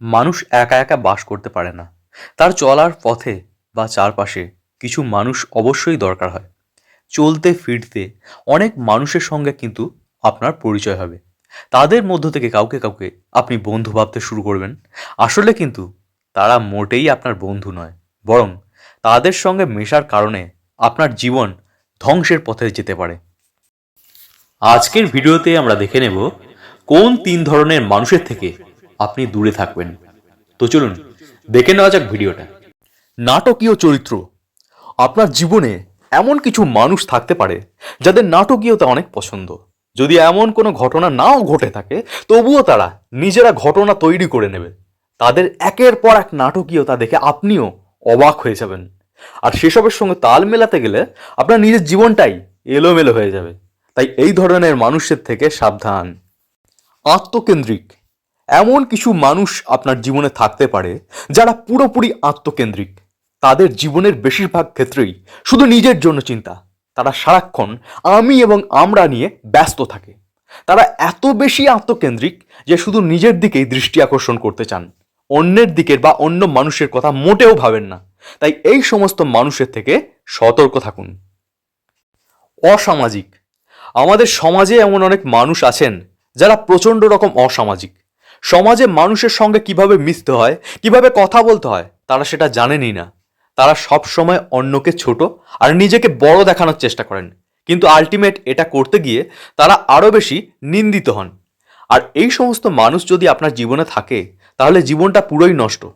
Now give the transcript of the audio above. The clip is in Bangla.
মানুষ একা একা বাস করতে পারে না। তার চলার পথে বা চারপাশে কিছু মানুষ অবশ্যই দরকার হয়। চলতে, ফিরতে অনেক মানুষের সঙ্গে কিন্তু আপনার পরিচয় হবে। তাদের মধ্য থেকে কাউকে কাউকে আপনি বন্ধু ভাবতে শুরু করবেন। আসলে কিন্তু তারা মোটেই আপনার বন্ধু নয়, বরং তাদের সঙ্গে মেশার কারণে আপনার জীবন ধ্বংসের পথে যেতে পারে। আজকের ভিডিওতে আমরা দেখে নেব, কোন তিন ধরনের মানুষের থেকে আপনি দূরে থাকবেন। তো চলুন, দেখে নেওয়া যাক ভিডিওটা। নাটকীয় চরিত্র। আপনার জীবনে এমন কিছু মানুষ থাকতে পারে, যাদের নাটকীয়তা অনেক পছন্দ। যদি এমন কোনো ঘটনা নাও ঘটে থাকে, তবুও তারা নিজেরা ঘটনা তৈরি করে নেবে। তাদের একের পর এক নাটকীয়তা দেখে আপনিও অবাক হয়ে যাবেন। আর সেসবের সঙ্গে তাল মেলাতে গেলে আপনার নিজের জীবনটাই এলোমেলো হয়ে যাবে। তাই এই ধরনের মানুষের থেকে সাবধান। আত্মকেন্দ্রিক। এমন কিছু মানুষ আপনার জীবনে থাকতে পারে যারা পুরোপুরি আত্মকেন্দ্রিক। তাদের জীবনের বেশিরভাগ ক্ষেত্রেই শুধু নিজের জন্য চিন্তা। তারা সারাক্ষণ আমি এবং আমরা নিয়ে ব্যস্ত থাকে। তারা এত বেশি আত্মকেন্দ্রিক যে শুধু নিজের দিকেই দৃষ্টি আকর্ষণ করতে চান। অন্যের দিকের বা অন্য মানুষের কথা মোটেও ভাবেন না। তাই এই সমস্ত মানুষের থেকে সতর্ক থাকুন। অসামাজিক। আমাদের সমাজে এমন অনেক মানুষ আছেন যারা প্রচণ্ড রকম অসামাজিক। সমাজে মানুষের সঙ্গে কীভাবে মিশতে হয়, কীভাবে কথা বলতে হয়, তারা সেটা জানেনই না। তারা সব সময় অন্যকে ছোট আর নিজেকে বড় দেখানোর চেষ্টা করেন। কিন্তু আলটিমেট এটা করতে গিয়ে তারা আরও বেশি নিন্দিত হন। আর এই সমস্ত মানুষ যদি আপনার জীবনে থাকে, তাহলে জীবনটা পুরোই নষ্ট।